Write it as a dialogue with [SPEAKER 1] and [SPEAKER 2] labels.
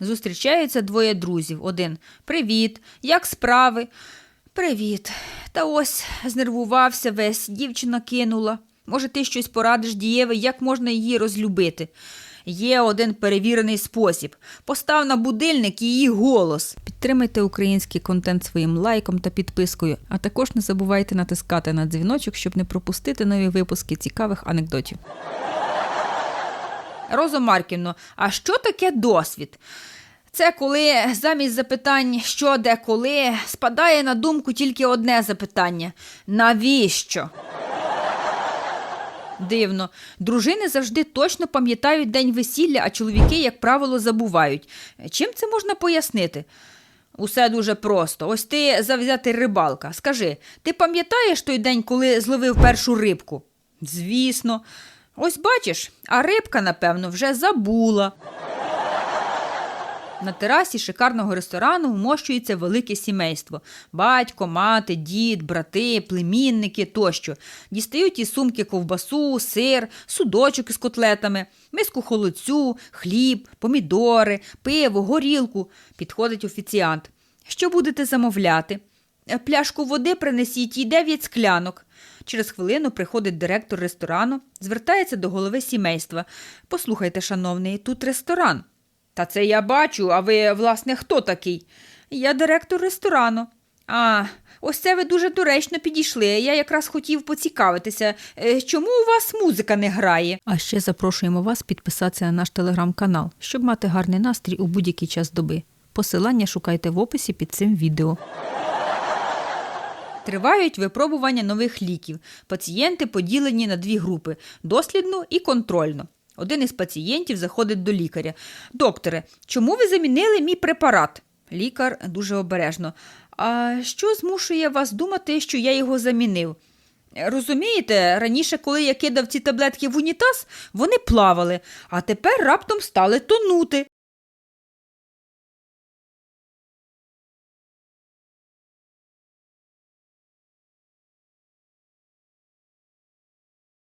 [SPEAKER 1] Зустрічаються двоє друзів. Один Привіт, як справи? Привіт. Та ось знервувався весь, дівчина кинула. Може, ти щось порадиш дієве, як можна її розлюбити? Є один перевірений спосіб. Постав на будильник її голос. Підтримайте український контент своїм лайком та підпискою, а також не забувайте натискати на дзвіночок, щоб не пропустити нові випуски цікавих анекдотів. Розо Марківно, а що таке досвід? Це коли замість запитань, що де коли, спадає на думку тільки одне запитання: навіщо? Дивно, дружини завжди точно пам'ятають день весілля, а чоловіки, як правило, забувають. Чим це можна пояснити? Усе дуже просто. Ось ти завзятий рибалка. Скажи, ти пам'ятаєш той день, коли зловив першу рибку? Звісно. Ось бачиш, а рибка, напевно, вже забула. На терасі шикарного ресторану вмощується велике сімейство: батько, мати, дід, брати, племінники тощо. Дістають із сумки ковбасу, сир, судочок із котлетами, миску холодцю, хліб, помідори, пиво, горілку. Підходить офіціант. Що будете замовляти? «Е, Пляшку води принесіть і дев'ять склянок. Через хвилину приходить директор ресторану, звертається до голови сімейства. Послухайте, шановний, тут ресторан. Та це я бачу, а ви, власне, хто такий? Я директор ресторану. А, ось це ви дуже доречно підійшли. Я якраз хотів поцікавитися, е, чому у вас музика не грає? А ще запрошуємо вас підписатися на наш телеграм-канал, щоб мати гарний настрій у будь-який час доби. Посилання шукайте в описі під цим відео. Тривають випробування нових ліків. Пацієнти поділені на дві групи дослідну і контрольну. Один із пацієнтів заходить до лікаря. Докторе, чому ви замінили мій препарат? Лікар дуже обережно. А що змушує вас думати, що я його замінив? Розумієте, раніше, коли я кидав ці таблетки в унітаз, вони плавали, а тепер раптом стали тонути.